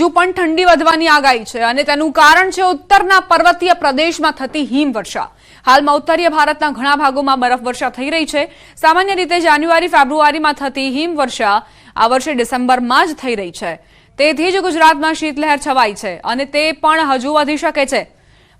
હજુ પણ ઠંડી વધવાની આગાહી છે અને તેનું કારણ છે ઉત્તરના પર્વતીય પ્રદેશમાં થતી હિમવર્ષા. હાલમાં ઉત્તરીય ભારતના ઘણા ભાગોમાં બરફવર્ષા થઈ રહી છે. સામાન્ય રીતે જાન્યુઆરી, ફેબ્રુઆરીમાં થતી હિમવર્ષા આ વર્ષે ડિસેમ્બરમાં જ થઈ રહી છે. તેથી જ ગુજરાતમાં શીતલહેર છવાઈ છે અને તે પણ હજુ વધી શકે છે.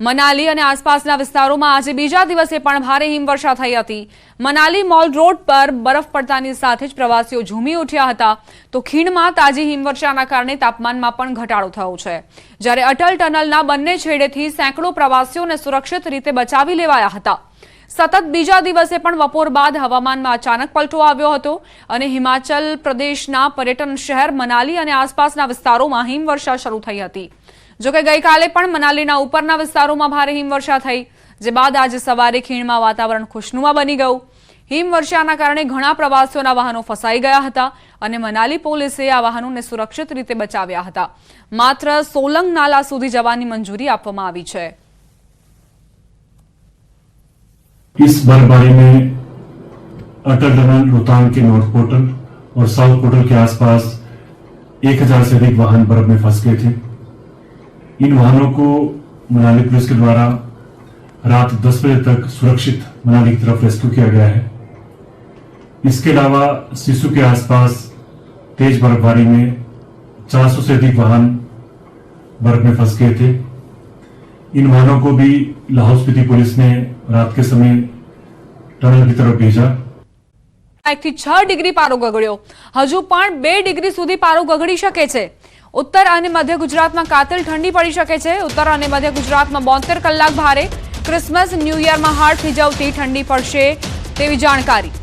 મનાલી અને આસપાસના વિસ્તારોમાં આજે બીજા દિવસે પણ ભારે હિમવર્ષા થઈ હતી. મનાલી મોલ રોડ પર બરફ પડતાની સાથે જ પ્રવાસીઓ ઝૂમી ઉઠ્યા હતા. તો ખીણમાં તાજી હિમવર્ષાના કારણે તાપમાનમાં પણ ઘટાડો થયો છે. જ્યારે અટલ ટનલના બંને છેડેથી સેંકડો પ્રવાસીઓને સુરક્ષિત રીતે બચાવી લેવાયા હતા. સતત બીજા દિવસે પણ બપોર બાદ હવામાનમાં અચાનક પલટો આવ્યો હતો અને હિમાચલ પ્રદેશના પર્યટન શહેર મનાલી અને આસપાસના વિસ્તારોમાં હિમવર્ષા શરૂ થઈ હતી. જોકે ગઈકાલે પણ મનાલીના ઉપરના વિસ્તારોમાં ભારે હિમવર્ષા થઈ જે બાદ આજે સવારે ખીણમાં વાતાવરણ ખુશનુમા બની ગયું હિમવર્ષાના કારણે ઘણા પ્રવાસીઓના વાહનો ફસાઈ ગયા હતા અને મનાલી પોલીસે આ વાહનોને સુરક્ષિત રીતે બચાવ્યા હતા માત્ર સોલંગ નાલા સુધી જવાની મંજૂરી આપવામાં આવી છે इस बर्फबारी में अटल टनल रोहतांग के नॉर्थ पोर्टल और साउथ पोर्टल के आसपास 1000 से अधिक वाहन बर्फ में फंस गए थे इन वाहनों को मनाली पुलिस के द्वारा रात 10 बजे तक सुरक्षित मनाली की तरफ रेस्क्यू किया गया है इसके अलावा सिसु के आसपास तेज बर्फबारी में 400 से अधिक वाहन बर्फ में फंस गए थे इन वाहनों को भी लाहौल स्पीति पुलिस ने रात के समय टनल की तरफ भेजा એકથી છ ડિગ્રી પારો ગગડ્યો હજુ પણ બે ડિગ્રી સુધી પારો ગગડી શકે છે ઉત્તર અને મધ્ય ગુજરાતમાં કાતિલ ઠંડી પડી શકે છે. ઉત્તર અને મધ્ય ગુજરાતમાં બોતેર કલાક ભારે. ક્રિસમસ, ન્યૂ યરમાં હાડ થીજવતી ઠંડી પડશે તેવી જાણકારી.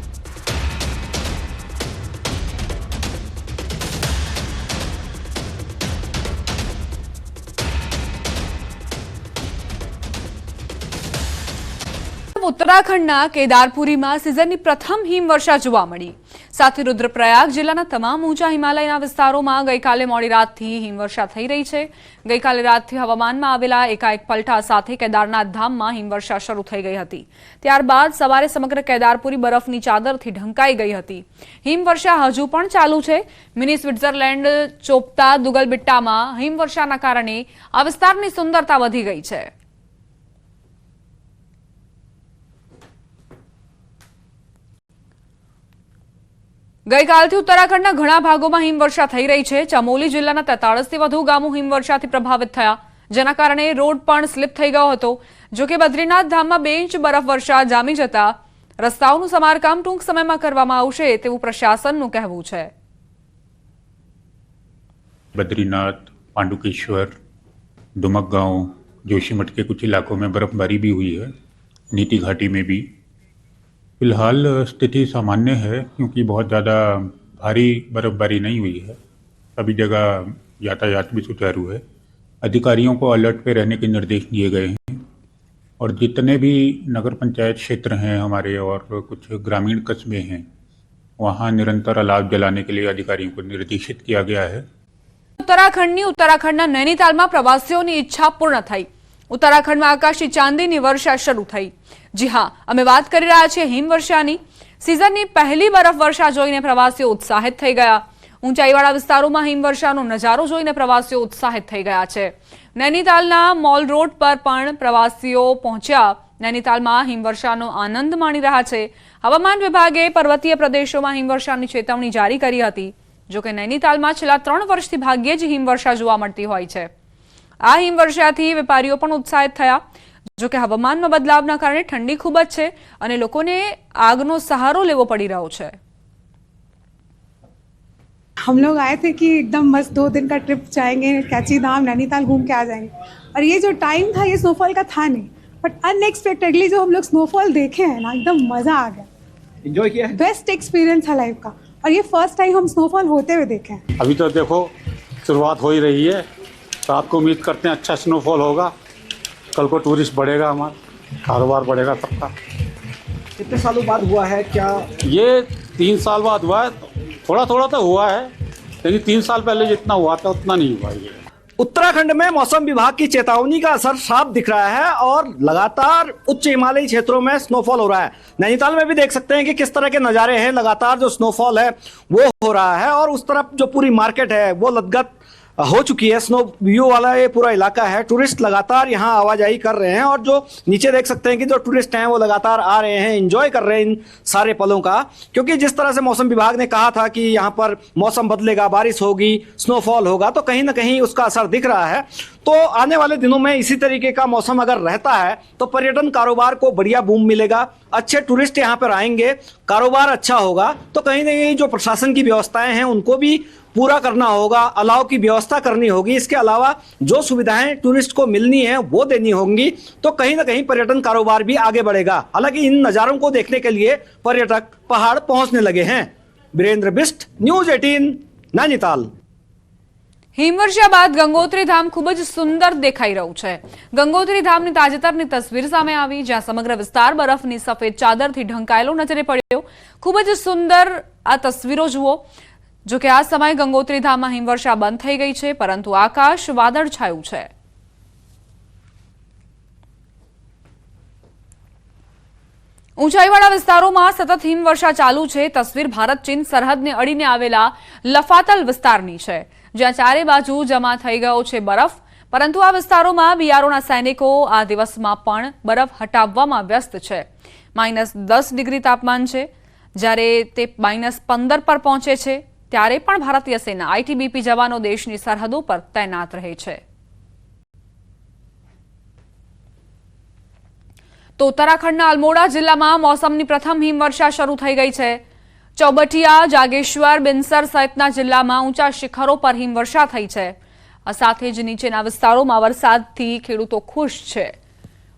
ઉત્તરાખંડના કેદારપુરીમાં સિઝનની પ્રથમ હિમવર્ષા જોવા મળી. સાથે રુદ્રપ્રયાગ જિલ્લાના તમામ ઊંચા હિમાલયના વિસ્તારોમાં ગઈકાલે મોડી રાતથી હિમવર્ષા થઈ રહી છે. ગઈકાલે રાતથી હવામાનમાં આવેલા એકાએક પલટા સાથે કેદારનાથ ધામમાં હિમવર્ષા શરૂ થઈ ગઈ હતી. ત્યારબાદ સવારે સમગ્ર કેદારપુરી બરફની ચાદરથી ઢંકાઈ ગઈ હતી. હિમવર્ષા હજુ પણ ચાલુ છે. મિની સ્વિટ્ઝરલેન્ડ, ચોપતા, દુગલબિટ્ટામાં હિમવર્ષાના કારણે આ વિસ્તારની સુંદરતા વધી ગઈ છે. ગઈકાલથી ઉત્તરાખંડના ઘણા ભાગોમાં હિમવર્ષા થઈ રહી છે ચમોલી જિલ્લાના તેતાળીસથી વધુ ગામો હિમવર્ષાથી પ્રભાવિત થયા જેના કારણે રોડ પણ સ્લીપ થઈ ગયો હતો જોકે બદ્રીનાથ ધામમાં બે ઇંચ બરફવર્ષા જામી જતા રસ્તાઓનું સમારકામ ટૂંક સમયમાં કરવામાં આવશે તેવું પ્રશાસનનું કહેવું છે बद्रीनाथ पांडुकेश्वर दुमक गांव जोशीमठ के कुछ इलाकों में बर्फबारी भी हुई है नीति घाटी में भी फिलहाल स्थिति सामान्य है क्योंकि बहुत ज़्यादा भारी बर्फबारी नहीं हुई है सभी जगह यातायात भी सुचारू है अधिकारियों को अलर्ट पे रहने के निर्देश दिए गए हैं और जितने भी नगर पंचायत क्षेत्र हैं हमारे और कुछ ग्रामीण कस्बे हैं वहाँ निरंतर अलाव जलाने के लिए अधिकारियों को निर्देशित किया गया है ઉત્તરાખંડની ઉત્તરાખંડના નૈનીતાલમાં પ્રવાસીઓની ઈચ્છા પૂર્ણ થઈ ઉત્તરાખંડમાં આકાશી ચાંદીની વર્ષા શરૂ થઈ. જી હા, અમે વાત કરી રહ્યા છીએ હિમવર્ષાની. સિઝનની પહેલી બરફ વર્ષા જોઈને પ્રવાસીઓ ઉત્સાહિત થઈ ગયા. ઊંચાઈવાળા વિસ્તારોમાં હિમવર્ષાનો નજારો જોઈને પ્રવાસીઓ ઉત્સાહિત થઈ ગયા છે. નૈનીતાલના મોલ રોડ પર પણ પ્રવાસીઓ પહોંચ્યા. નૈનીતાલમાં હિમવર્ષાનો આનંદ માણી રહ્યા છે. હવામાન વિભાગે પર્વતીય પ્રદેશોમાં હિમવર્ષાની ચેતવણી જારી કરી હતી. જોકે નૈનીતાલમાં છેલ્લા ત્રણ વર્ષથી ભાગ્યે જ હિમવર્ષા જોવા મળતી હોય છે. આ હિમવર્ષાથી વેપારીઓ પણ ઉત્સાહિત થયા જોકે હવામાનમાં બદલાવના કારણે ઠંડી ખૂબ જ છે અને લોકોને આગનો સહારો લેવો પડી રહ્યો છે हम लोग आए थे कि एकदम मस्त दो दिन का ट्रिप जाएंगे कैची धाम नैनीताल घूम के आ जाएंगे और ये जो टाइम था ये स्नोफॉल का था नहीं बट अनएक्सपेक्टेडली जो हम लोग स्नोफॉल देखे हैं ना एकदम मज़ा आ गया एंजॉय किया है बेस्ट एक्सपीरियंस है लाइफ का और ये फर्स्ट टाइम हम स्नोफॉल होते हुए देखे हैं अभी तो देखो शुरुआत हो ही रही है रात को उम्मीद करते हैं अच्छा स्नोफॉल होगा। कल को टूरिस्ट बढ़ेगा हमारा कारोबार बढ़ेगा सबका। कितने सालों बाद हुआ है? क्या ये तीन साल बाद हुआ है थोड़ा थोड़ा तो हुआ है लेकिन तीन साल पहले जितना हुआ था उतना नहीं हुआ ये। उत्तराखंड में मौसम विभाग की चेतावनी का असर साफ़ दिख रहा है और लगातार उच्च हिमालयी क्षेत्रों में स्नोफॉल हो रहा है। नैनीताल में भी देख सकते हैं कि किस तरह के नज़ारे हैं। लगातार जो स्नोफॉल है वो हो रहा है और उस तरफ़ जो पूरी मार्केट है वो लदगत हो चुकी है। स्नो व्यू वाला ये पूरा इलाका है। टूरिस्ट लगातार यहाँ आवाजाही कर रहे हैं और जो नीचे देख सकते हैं कि जो टूरिस्ट हैं वो लगातार आ रहे हैं इंजॉय कर रहे हैं इन सारे पलों का। क्योंकि जिस तरह से मौसम विभाग ने कहा था कि यहाँ पर मौसम बदलेगा, बारिश होगी स्नोफॉल होगा तो कहीं ना कहीं उसका असर दिख रहा है। तो आने वाले दिनों में इसी तरीके का मौसम अगर रहता है तो पर्यटन कारोबार को बढ़िया बूम मिलेगा। अच्छे टूरिस्ट यहाँ पर आएँगे, कारोबार अच्छा होगा तो कहीं ना कहीं जो प्रशासन की व्यवस्थाएँ हैं, उनको भी पूरा करना होगा अलाव की व्यवस्था करनी होगी इसके अलावा जो सुविधाएं टूरिस्ट को मिलनी है वो देनी होंगी तो कहीं ना कहीं पर्यटन कारोबार भी आगे बढ़ेगा हालांकि इन नज़ारों को देखने के लिए पर्यटक पहाड़ पहुंचने लगे हैं वीरेंद्र बिस्ट न्यूज एटीन नैनीताल હિમવર્ષા બાદ ગંગોત્રી ધામ ખૂબ જ સુંદર દેખાઈ રહ્યું છે ગંગોત્રી ધામની તાજેતરની તસવીર સામે આવી જ્યાં સમગ્ર વિસ્તાર બરફની સફેદ ચાદરથી ઢંકાયેલો નજરે પડ્યો ખૂબ જ સુંદર આ તસવીરો જુઓ જો કે આ સમયે ગંગોત્રી ધામમાં હિમવર્ષા બંધ થઈ ગઈ છે, પરંતુ આકાશ વાદળછાયું છે. ઊંચાઈવાળા વિસ્તારોમાં સતત હિમવર્ષા ચાલુ છે. તસવીર ભારત, ચીન સરહદને અડીને આવેલા લફાતલ વિસ્તારની છે, જ્યાં ચારે બાજુ જમા થઈ ગયો છે બરફ. પરંતુ આ વિસ્તારોમાં બિયારોના સૈનિકો આ દિવસમાં પણ બરફ હટાવવામાં વ્યસ્ત છે. માઇનસ દસ ડિગ્રી તાપમાન છે. જ્યારે તે માઇનસ પંદર પર પહોંચે છે. ત્યારે પણ ભારતીય સેના આઈટીબીપી જવાનો દેશની સરહદો પર તૈનાત રહે છે. તો ઉત્તરાખંડના અલમોડા જિલ્લામાં મોસમની પ્રથમ હિમવર્ષા શરૂ થઈ ગઈ છે. ચૌબટિયા, જાગેશ્વર, બિનસર સહિતના જિલ્લામાં ઊંચા શિખરો પર હિમવર્ષા થઈ છે. સાથે જ નીચેના વિસ્તારોમાં વરસાદથી ખેડૂતો ખુશ છે.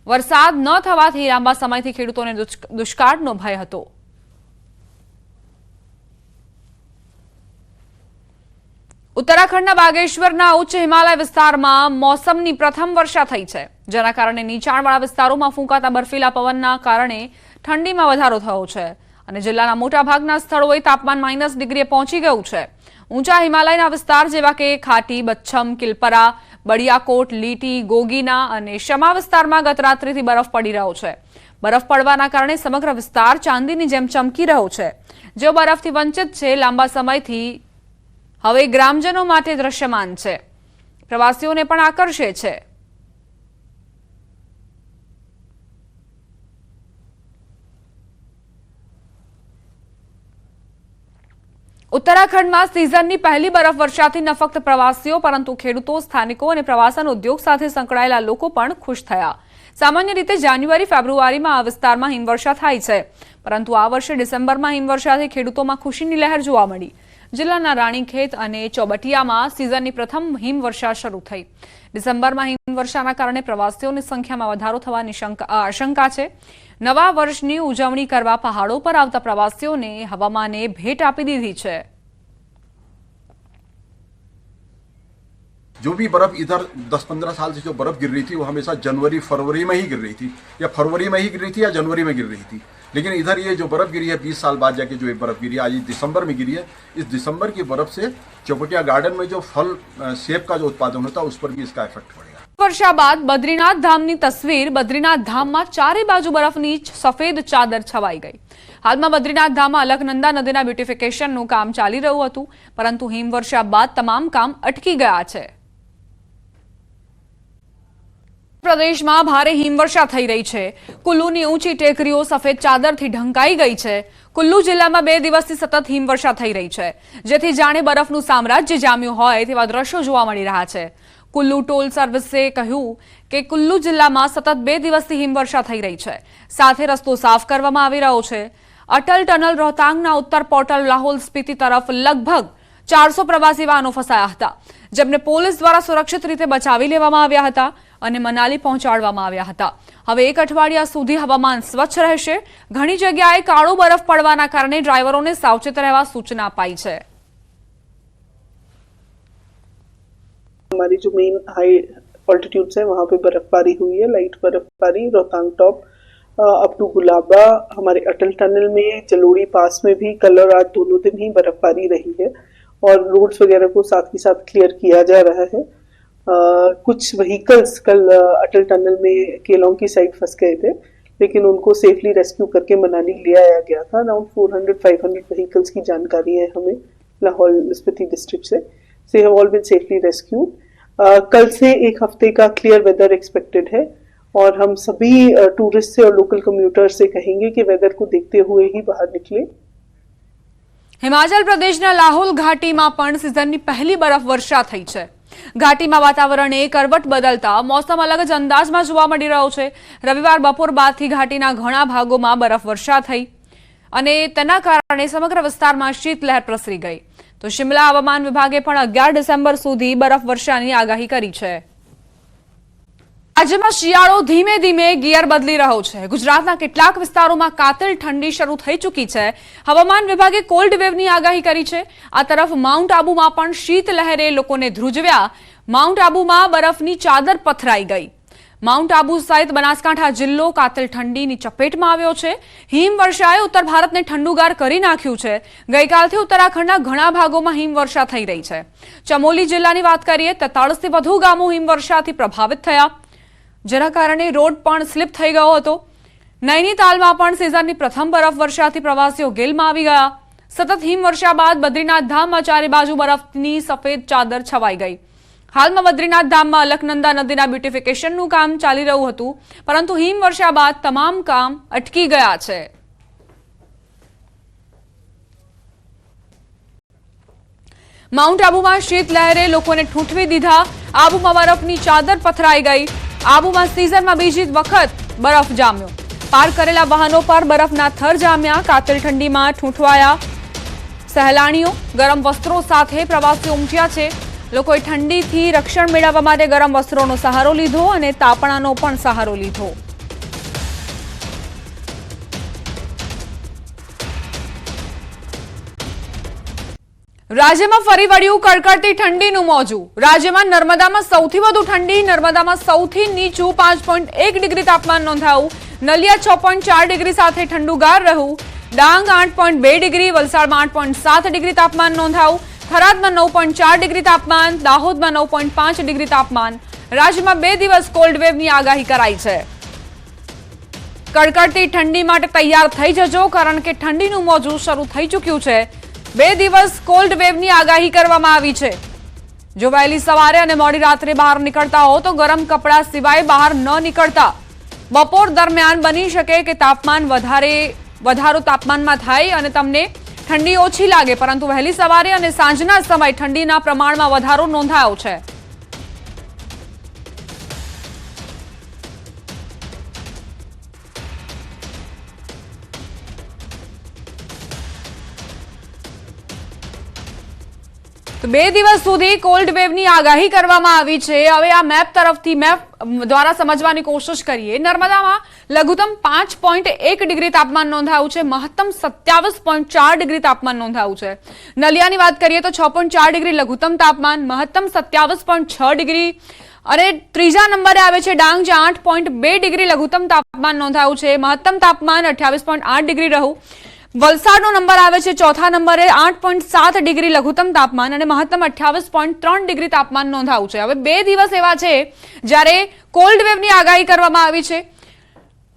વરસાદ ન થવાથી લાંબા સમયથી ખેડૂતોને દુષ્કાળનો ભય હતો. ઉત્તરાખંડના બાગેશ્વરના ઉચ્ચ હિમાલય વિસ્તારમાં મોસમની પ્રથમ વર્ષા થઈ છે. જેના કારણે નીચાણવાળા વિસ્તારોમાં ફૂંકાતા બર્ફીલા પવનના કારણે ઠંડીમાં વધારો થયો છે અને જિલ્લાના મોટાભાગના સ્થળોએ તાપમાન માઇનસ ડિગ્રીએ પહોંચી ગયું છે. ઊંચા હિમાલયના વિસ્તાર જેવા કે ખાટી, બચ્છમ, કિલપરા, બડિયાકોટ, લીટી, ગોગીના અને શમા વિસ્તારમાં ગત રાત્રિથી બરફ પડી રહ્યો છે. બરફ પડવાના કારણે સમગ્ર વિસ્તાર ચાંદીની જેમ ચમકી રહ્યો છે. જેઓ બરફથી વંચિત છે, લાંબા સમયથી હવે ગ્રામજનો માટે દ્રશ્યમાન છે. પ્રવાસીઓને પણ આકર્ષે છે. ઉત્તરાખંડમાં સિઝનની પહેલી બરફ વર્ષાથી ન ફક્ત પ્રવાસીઓ, પરંતુ ખેડૂતો, સ્થાનિકો અને પ્રવાસન ઉદ્યોગ સાથે સંકળાયેલા લોકો પણ ખુશ થયા. સામાન્ય રીતે જાન્યુઆરી, ફેબ્રુઆરીમાં આ વિસ્તારમાં હિમવર્ષા થાય છે. પરંતુ આ વર્ષે ડિસેમ્બરમાં હિમવર્ષાથી ખેડૂતોમાં ખુશીની લહેર જોવા મળી. જિલ્લાના રાણીખેત અને ચોબટિયામાં સિઝનની પ્રથમ હિમવર્ષા શરૂ થઈ. ડિસેમ્બરમાં હિમવર્ષાના કારણે પ્રવાસીઓની સંખ્યામાં વધારો થવાની આશંકા છે. નવા વર્ષની ઉજવણી કરવા પહાડો પર આવતા પ્રવાસીઓને હવામાને ભેટ આપી દીધી છે. जो भी बर्फ इधर 10-15 साल से जो बर्फ गिर रही थी वो हमेशा जनवरी फरवरी में ही गिर रही थी या फरवरी में ही गिर रही थी या जनवरी में गिर रही थी लेकिन इधर ये जो बर्फ गिरी है 20 साल बाद जाके जो ये बर्फ गिरी है आज ये दिसंबर में गिरी है इस दिसंबर की बर्फ से चौपटिया गार्डन में जो फल अ, सेब का जो उत्पादन होता है उस पर भी इसका इफेक्ट पड़ेगा વર્ષા બાદ બદ્રીનાથ ધામની તસવીર બદ્રીનાથ ધામમાં ચારે બાજુ બરફની જ સફેદ ચાદર છવાઈ ગઈ હાલમાં બદ્રીનાથ ધામમાં અલકનંદા નદીના બ્યુટિફિકેશનનું કામ ચાલી રહ્યું હતું પરંતુ હિમવર્ષા બાદ તમામ કામ અટકી ગયા છે પ્રદેશમાં ભારે હિમવર્ષા થઈ રહી છે. કુલ્લુની ઊંચી ટેકરીઓ સફેદ ચાદરથી ઢંકાઈ ગઈ છે. કુલ્લુ જિલ્લામાં બે દિવસથી સતત હિમવર્ષા થઈ રહી છે. જેથી જાણે બરફનું સામ્રાજ્ય જામ્યું હોય તેવા દ્રશ્યો જોવા મળી રહ્યા છે. કુલ્લુ ટોલ સર્વિસે કહ્યું કે કુલ્લુ જિલ્લામાં સતત બે દિવસથી હિમવર્ષા થઈ રહી છે. સાથે રસ્તો સાફ કરવામાં આવી રહ્યો છે. અટલ ટનલ રોહતાંગના ઉત્તર પોર્ટલ લાહોલ સ્પીતિ તરફ લગભગ ચારસો પ્રવાસી વાહનો ફસાયા હતા, જેમને પોલીસ દ્વારા સુરક્ષિત રીતે બચાવી લેવામાં આવ્યા હતા. અને મનાલી પહોંચાડવામાં આવ્યા હતા હવે એક અઠવાડિયા સુધી હવામાન સ્વચ્છ રહેશે ઘણી જગ્યાએ કાળો બરફ પડવાના કારણે ડ્રાઈવરોને સાવચેત રહેવા સૂચના અપાઈ છે हमारी जो मेन हाई ऑल्टीट्यूड्स है वहाँ पे बर्फबारी हुई है लाइट बर्फबारी Rohtang top up to Gulaba हमारे अटल टनल में जलोड़ी पास में भी कल और आज दोनों दिन ही बर्फबारी रही है और रोड्स वगैरह को साथ ही साथ क्लियर किया जा रहा है अ, कुछ व्हीकल्स कल अ, अटल टनल में केलोंग की साइड फंस गए थे लेकिन उनको सेफली रेस्क्यू करके मनाली ले आया गया था अराउंड 400 500 व्हीकल्स की जानकारी है हमें लाहौल स्पीति डिस्ट्रिक्ट से they have all been safely rescued. Uh, कल से एक हफ्ते का क्लियर वेदर एक्सपेक्टेड है और हम सभी टूरिस्ट से और लोकल कम्यूटर से कहेंगे कि वेदर को देखते हुए ही बाहर निकले હિમાચલ પ્રદેશના લાહોલ ઘાટીમાં પણ સિઝનની પહેલી બરફ વર્ષા થઈ છે ઘાટીમાં વાતાવરણે કરવટ બદલતા મોસમ અલગ જ અંદાજમાં જોવા મળી રહ્યો છે. રવિવાર બપોર બાદથી ઘાટીના ઘણા ભાગોમાં બરફવર્ષા થઈ અને તેના કારણે સમગ્ર વિસ્તારમાં શીતલહેર પ્રસરી ગઈ. તો શિમલા હવામાન વિભાગે પણ અગિયાર ડિસેમ્બર સુધી બરફવર્ષાની આગાહી કરી છે. રાજ્યમાં શિયાળો ધીમે ધીમે ગિયર બદલી રહ્યો છે. ગુજરાતના કેટલાક વિસ્તારોમાં કાતિલ ઠંડી શરૂ થઈ ચૂકી છે. હવામાન વિભાગે કોલ્ડ વેવની આગાહી કરી છે. આ તરફ માઉન્ટ આબુમાં પણ શીત લહેરે લોકોને ધ્રુજવ્યા. માઉન્ટ આબુમાં બરફની ચાદર પથરાઈ ગઈ. માઉન્ટ આબુ સહિત બનાસકાંઠા જિલ્લો કાતિલ ઠંડીની ચપેટમાં આવ્યો છે. હિમવર્ષાએ ઉત્તર ભારતને ઠંડુગાર કરી નાખ્યું છે. ગઈકાલથી ઉત્તરાખંડના ઘણા ભાગોમાં હિમવર્ષા થઈ રહી છે. ચમોલી જિલ્લાની વાત કરીએ તેતાળીસથી વધુ ગામો હિમવર્ષાથી પ્રભાવિત થયા. જેના કારણે રોડ પણ સ્લીપ થઈ ગયો હતો. નૈનીતાલમાં પણ સિઝનની પ્રથમ બરફ વર્ષાથી પ્રવાસીઓ ગેલમાં આવી ગયા. સતત હિમવર્ષા બાદ બદ્રીનાથ ધામમાં ચારે બાજુ બરફની સફેદ ચાદર છવાઈ ગઈ. હાલમાં બદ્રીનાથ ધામમાં અલકનંદા નદીના બ્યુટિફિકેશનનું કામ ચાલી રહ્યું હતું, પરંતુ હિમવર્ષા બાદ તમામ કામ અટકી ગયા છે. માઉન્ટ આબુમાં શીત લોકોને ઠૂંઠવી દીધા. આબુમાં બરફની ચાદર પથરાઈ ગઈ. આબુમાં સિઝનમાં બીજી વખત બરફ જામ્યો. પાર કરેલા વાહનો પર બરફના થર જામ્યા, કાતિલ ઠંડીમાં ઠૂંઠવાયા. સહેલાણીઓ ગરમ વસ્ત્રો સાથે પ્રવાસીઓ ઉમટ્યા છે. લોકોએ ઠંડીથી રક્ષણ મેળવવા માટે ગરમ વસ્ત્રોનો સહારો લીધો અને તાપણાનો પણ સહારો લીધો. રાજ્યમાં ફરી વળ્યું કડકડતી ઠંડીનું મોજું. રાજ્યમાં નર્મદામાં સૌથી વધુ ઠંડી, નર્મદામાં સૌથી નીચું પાંચ પોઈન્ટ એક ડિગ્રી તાપમાન નોંધાયું. નલિયા છ પોઈન્ટ ચાર ડિગ્રી સાથે ઠંડુગાર રહ્યું. ડાંગ આઠ પોઈન્ટ બે ડિગ્રી, વલસાડમાં આઠ પોઈન્ટ સાત ડિગ્રી તાપમાન નોંધાયું. થરાદમાં નવ પોઈન્ટ ચાર ડિગ્રી તાપમાન, દાહોદમાં નવ પોઈન્ટ પાંચ ડિગ્રી તાપમાન. રાજ્યમાં બે દિવસ કોલ્ડ વેવની આગાહી કરાઈ છે. કડકડતી ઠંડી માટે તૈયાર થઈ જજો, કારણ કે ઠંડીનું મોજું શરૂ થઈ ચૂક્યું છે. બે દિવસ કોલ્ડ વેવની આગાહી કરવામાં આવી છે. જો વહેલી સવારે અને મોડી રાત્રે બહાર નીકળતા હો તો ગરમ કપડાં સિવાય બહાર ન નીકળતા. બપોર દરમિયાન બની શકે કે તાપમાન વધારે, વધારો તાપમાનમાં થાય અને તમને ઠંડી ઓછી લાગે, પરંતુ વહેલી સવારે અને સાંજના સમય ઠંડીના પ્રમાણમાં વધારો નોંધાયો છે. તો બે દિવસ સુધી કોલ્ડ વેવની આગાહી કરવામાં આવી છે. હવે આ મેપ તરફથી મેપ દ્વારા સમજવાની કોશિશ કરીએ. નર્મદામાં લઘુત્તમ પાંચ પોઈન્ટ એક ડિગ્રી તાપમાન નોંધાયું છે. મહત્તમ સત્યાવીસ પોઈન્ટ ચાર ડિગ્રી તાપમાન નોંધાયું છે. નલિયાની વાત કરીએ તો છ પોઈન્ટ ચાર ડિગ્રી લઘુત્તમ તાપમાન, મહત્તમ સત્યાવીસ પોઈન્ટ છ ડિગ્રી અને ત્રીજા નંબરે આવે છે ડાંગ, જ્યાં આઠ પોઈન્ટ બે ડિગ્રી લઘુત્તમ તાપમાન નોંધાયું છે. મહત્તમ તાપમાન અઠ્યાવીસ પોઈન્ટ આઠ ડિગ્રી રહ્યું. વલસાડનો નંબર આવે છે, ચોથા નંબરે આઠ પોઈન્ટ સાત ડિગ્રી લઘુત્તમ તાપમાન અને મહત્તમ અઠ્યાવીસ પોઈન્ટ ત્રણ ડિગ્રી તાપમાન નોંધાયું છે. હવે બે દિવસ એવા છે, જ્યારે કોલ્ડ વેવની આગાહી કરવામાં આવી છે.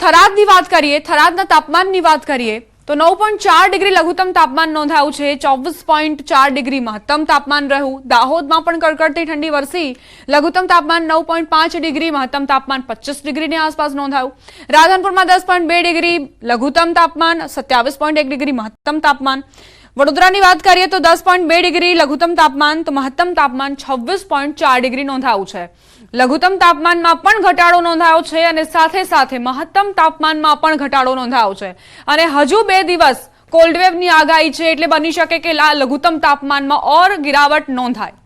થરાદની વાત કરીએ, થરાદના તાપમાનની વાત કરીએ તો નવ પોઈન્ટ ચાર ડિગ્રી લઘુત્તમ તાપમાન નોંધાયું છે, ચોવીસ પોઈન્ટ ચાર ડિગ્રી મહત્તમ તાપમાન રહ્યું. દાહોદમાં પણ કડકડતી ઠંડી વરસી. લઘુત્તમ તાપમાન નવ પોઈન્ટ પાંચ ડિગ્રી, મહત્તમ તાપમાન પચીસ ડિગ્રીની આસપાસ નોંધાયું. રાધનપુરમાં દસ પોઈન્ટ બે ડિગ્રી, લઘુત્તમ તાપમાન સત્યાવીસ પોઈન્ટ એક ડિગ્રી, મહત્તમ તાપમાન. વડોદરાની વાત કરીએ તો દસ પોઈન્ટ બે ડિગ્રી, લઘુત્તમ તાપમાન, તો મહત્તમ તાપમાન છવ્વીસ પોઈન્ટ ચાર ડિગ્રી નોંધાયું છે. લઘુત્તમ તાપમાનમાં પણ ઘટાડો નોંધાયો છે અને સાથે સાથે મહત્તમ તાપમાનમાં પણ ઘટાડો નોંધાયો છે. અને હજુ બે દિવસ કોલ્ડ વેવની આગાહી છે એટલે બની શકે કે લઘુત્તમ તાપમાનમાં ઓર ગિરાવટ નોંધાય.